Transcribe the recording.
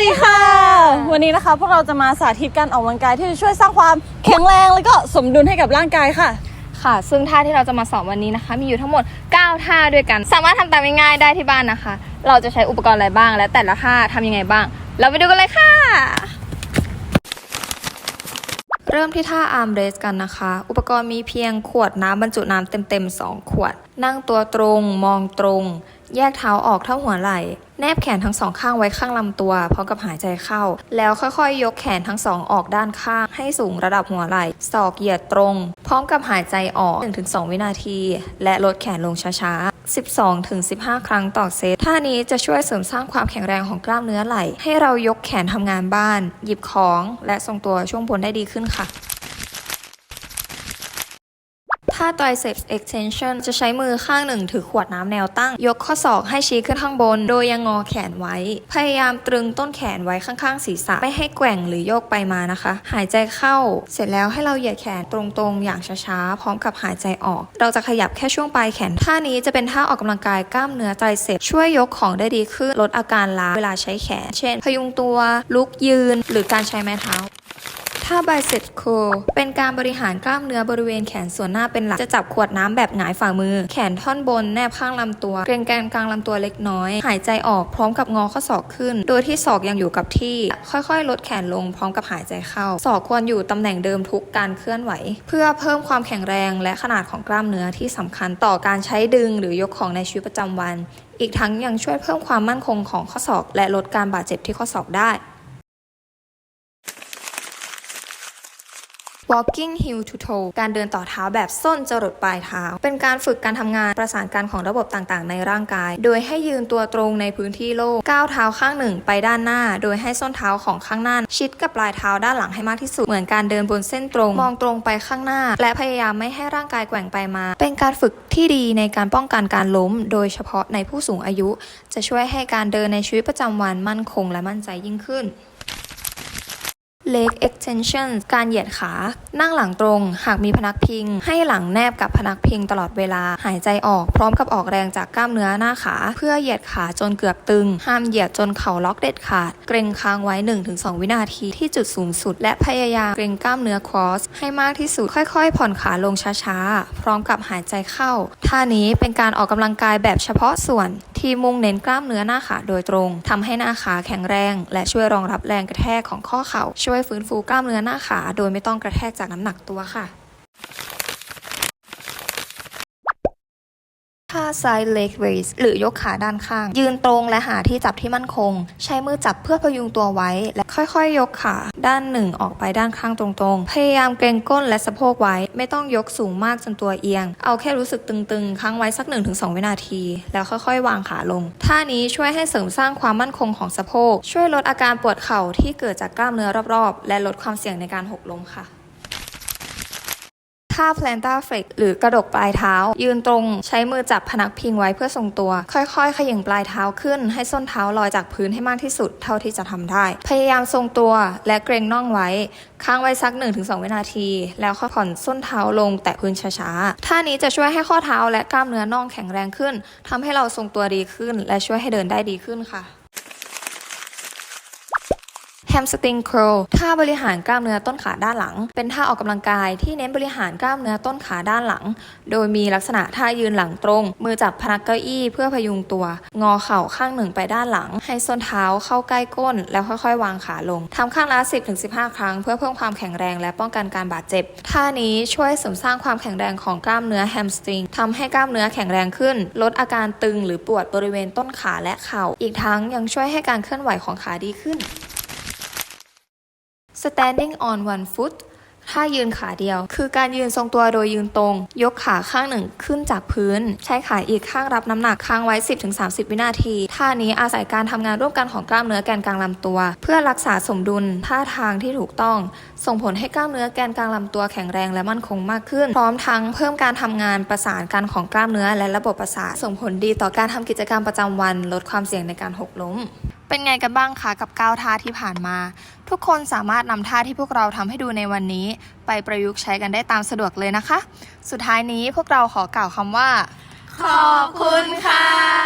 ดีค่ะ วันนี้นะคะพวกเราจะมาสาธิตการออกกำลังกายที่จะช่วยสร้างความแข็งแรงแล้วก็สมดุลให้กับร่างกายค่ะ ค่ะ ซึ่งท่าที่เราจะมาสอนวันนี้นะคะ มีอยู่ทั้งหมด 9 ท่าด้วยกัน สามารถทำตามง่ายๆได้ที่บ้านนะคะ เราจะใช้อุปกรณ์อะไรบ้าง และแต่ละท่าทำยังไงบ้าง เราไปดูกันเลยค่ะ เริ่มที่ท่าอาร์มเรสกันนะคะ อุปกรณ์มีเพียงขวดน้ำบรรจุน้ำเต็มๆ 2 ขวด นั่งตัวตรง มองตรง แยกเท้าออกเท่าหัวไหล่ แนบแขนทั้งสองข้างไว้ข้างลำตัวพร้อมกับหายใจเข้า แล้วค่อยๆ ยกแขนทั้งสองออกด้านข้าง ให้สูงระดับหัวไหล่ ศอกเหยียดตรง พร้อมกับหายใจออก 1-2 วินาที และลดแขนลงช้าๆ12-15 ครั้งต่อเซต ท่านี้จะช่วยเสริมสร้างความแข็งแรงของกล้ามเนื้อไหล่ ให้เรายกแขนทำงานบ้าน หยิบของ และทรงตัวช่วงบนได้ดีขึ้นค่ะ ท่า triceps extension จะใช้มือข้างหนึ่งถือขวดน้ำแนวตั้ง ยกข้อศอกให้ชี้ขึ้นข้างบน โดยยังงอแขนไว้ พยายามตรึงต้นแขนไว้ข้างๆศีรษะ ไม่ให้แกว่งหรือโยกไปมานะคะ หายใจเข้า เสร็จแล้วให้เราเหยียดแขนตรงๆ อย่างช้าๆ พร้อมกับหายใจออก เราจะขยับแค่ช่วงปลายแขน ท่านี้จะเป็นท่าออกกำลังกายกล้ามเนื้อ triceps ช่วยยกของได้ดีขึ้น ลดอาการล้าเวลาใช้แขน เช่น พยุงตัว ลุกยืน หรือการใช้ไม้เท้า ท่า bicep curl เป็นการบริหารกล้ามเนื้อบริเวณแขนส่วนหน้าเป็นหลัก จะจับขวดน้ำแบบหงายฝ่ามือ แขนท่อนบนแนบข้างลำตัว เกรงแกนกลางลำตัวเล็กน้อย หายใจออกพร้อมกับงอข้อศอกขึ้น โดยที่ศอกยังอยู่กับที่ ค่อยๆ ลดแขนลงพร้อมกับหายใจเข้า ศอกควรอยู่ตำแหน่งเดิมทุกการเคลื่อนไหว เพื่อเพิ่มความแข็งแรงและขนาดของกล้ามเนื้อที่สำคัญต่อการใช้ดึงหรือยกของในชีวิตประจำวัน อีกทั้งยังช่วยเพิ่มความมั่นคงของข้อศอก และลดการบาดเจ็บที่ข้อศอกได้ walking heel to toe การเดินต่อเท้าแบบส้นจรดปลายเท้า เป็นการฝึกการทำงานประสานกันของระบบต่างๆ ในร่างกาย โดยให้ยืนตัวตรงในพื้นที่โล่งก้าวเท้าข้างหนึ่งไปด้านหน้า โดยให้ส้นเท้าของข้างหน้าชิดกับปลายเท้าด้านหลังให้มากที่สุด เหมือนการเดินบนเส้นตรง มองตรงไปข้างหน้า และพยายามไม่ให้ร่างกายแกว่งไปมา เป็นการฝึกที่ดีในการป้องกันการล้ม โดยเฉพาะในผู้สูงอายุ จะช่วยให้การเดินในชีวิตประจำวันมั่นคงและมั่นใจยิ่งขึ้น leg extension การเหยียดขา นั่งหลังตรง หากมีพนักพิง ให้หลังแนบกับพนักพิงตลอดเวลา หายใจออกพร้อมกับออกแรงจากกล้ามเนื้อหน้าขา เพื่อเหยียดขาจนเกือบตึง ห้ามเหยียดจนเข่าล็อกเด็ดขาด เกรงค้างไว้ 1-2 วินาทีที่จุดสูงสุด และพยายามเกรงกล้ามเนื้อ cross ให้มากที่สุด ค่อยๆ ผ่อนขาลงช้าๆ พร้อมกับหายใจเข้า ท่านี้เป็นการออกกำลังกายแบบเฉพาะส่วนที่มุ่งเน้นกล้ามเนื้อหน้าขาโดยตรงทำให้หน้าขาแข็งแรง และช่วยรองรับแรงกระแทกของข้อเข่า ช่วยฟื้นฟูกล้ามเนื้อหน้าขา โดยไม่ต้องกระแทกจากน้ำหนักตัวค่ะ ท่า side leg raise หรือยกขาด้านข้าง ยืนตรงและหาที่จับที่มั่นคง ใช้มือจับเพื่อพยุงตัวไว้ และค่อยๆ ยกขาด้านหนึ่งออกไปด้านข้างตรงๆ พยายามเกรงก้นและสะโพกไว้ ไม่ต้องยกสูงมากจนตัวเอียง เอาแค่รู้สึกตึงๆ ค้างไว้สัก 1-2 วินาที แล้วค่อยๆ วางขาลง ท่านี้ช่วยให้เสริมสร้างความมั่นคงของสะโพก ช่วยลดอาการปวดเข่าที่เกิดจากกล้ามเนื้อรอบๆ และลดความเสี่ยงในการหกล้มค่ะ ท่า plantar flex หรือกระดกปลายเท้า ยืนตรงใช้มือจับพนักพิงไว้เพื่อทรงตัว ค่อยๆ ขย่งปลายเท้าขึ้น ให้ส้นเท้าลอยจากพื้นให้มากที่สุดเท่าที่จะทำได้ พยายามทรงตัวและเกรงน่องไว้ ค้างไว้สัก 1-2 วินาที แล้วค่อยผ่อนส้นเท้าลงแตะพื้นช้าๆท่านี้จะช่วยให้ข้อเท้าและกล้ามเนื้อน่องแข็งแรงขึ้นทำให้เราทรงตัวดีขึ้น และช่วยให้เดินได้ดีขึ้นค่ะ hamstring curl ท่าบริหารกล้ามเนื้อต้นขาด้านหลัง เป็นท่าออกกำลังกายที่เน้นบริหารกล้ามเนื้อต้นขาด้านหลัง โดยมีลักษณะท่ายืนหลังตรง มือจับพนักเก้าอี้เพื่อพยุงตัว งอเข่าข้างหนึ่งไปด้านหลัง ให้ส้นเท้าเข้าใกล้ก้น แล้วค่อยๆ วางขาลงทำข้างละ 10-15 ครั้ง เพื่อเพิ่มความแข็งแรงและป้องกันการบาดเจ็บ ท่านี้ช่วยเสริมสร้างความแข็งแรงของกล้ามเนื้อ hamstring ทำให้กล้ามเนื้อแข็งแรงขึ้น ลดอาการตึงหรือปวดบริเวณต้นขาและเข่า อีกทั้งยังช่วยให้การเคลื่อนไหวของขาดีขึ้น standing on one foot ท่ายืนขาเดียว คือการยืนทรงตัวโดยยืนตรง ยกขาข้างหนึ่งขึ้นจากพื้น ใช้ขาอีกข้างรับน้ำหนักค้างไว้ 10-30 วินาที ท่านี้อาศัยการทำงานร่วมกันของกล้ามเนื้อแกนกลางลำตัว เพื่อรักษาสมดุลท่าทางที่ถูกต้อง ส่งผลให้กล้ามเนื้อแกนกลางลำตัวแข็งแรงและมั่นคงมากขึ้น พร้อมทั้งเพิ่มการทำงานประสานกันของกล้ามเนื้อและระบบประสาทส่งผลดีต่อการทำกิจกรรมประจำวัน ลดความเสี่ยงในการหกล้ม เป็นไงกันบ้างคะกับ 9 ท่าที่ผ่านมา ทุกคนสามารถนำท่าที่พวกเราทำให้ดูในวันนี้ ไปประยุกต์ใช้กันได้ตามสะดวกเลยนะคะ สุดท้ายนี้พวกเราขอกล่าวคำว่า ขอบคุณค่ะ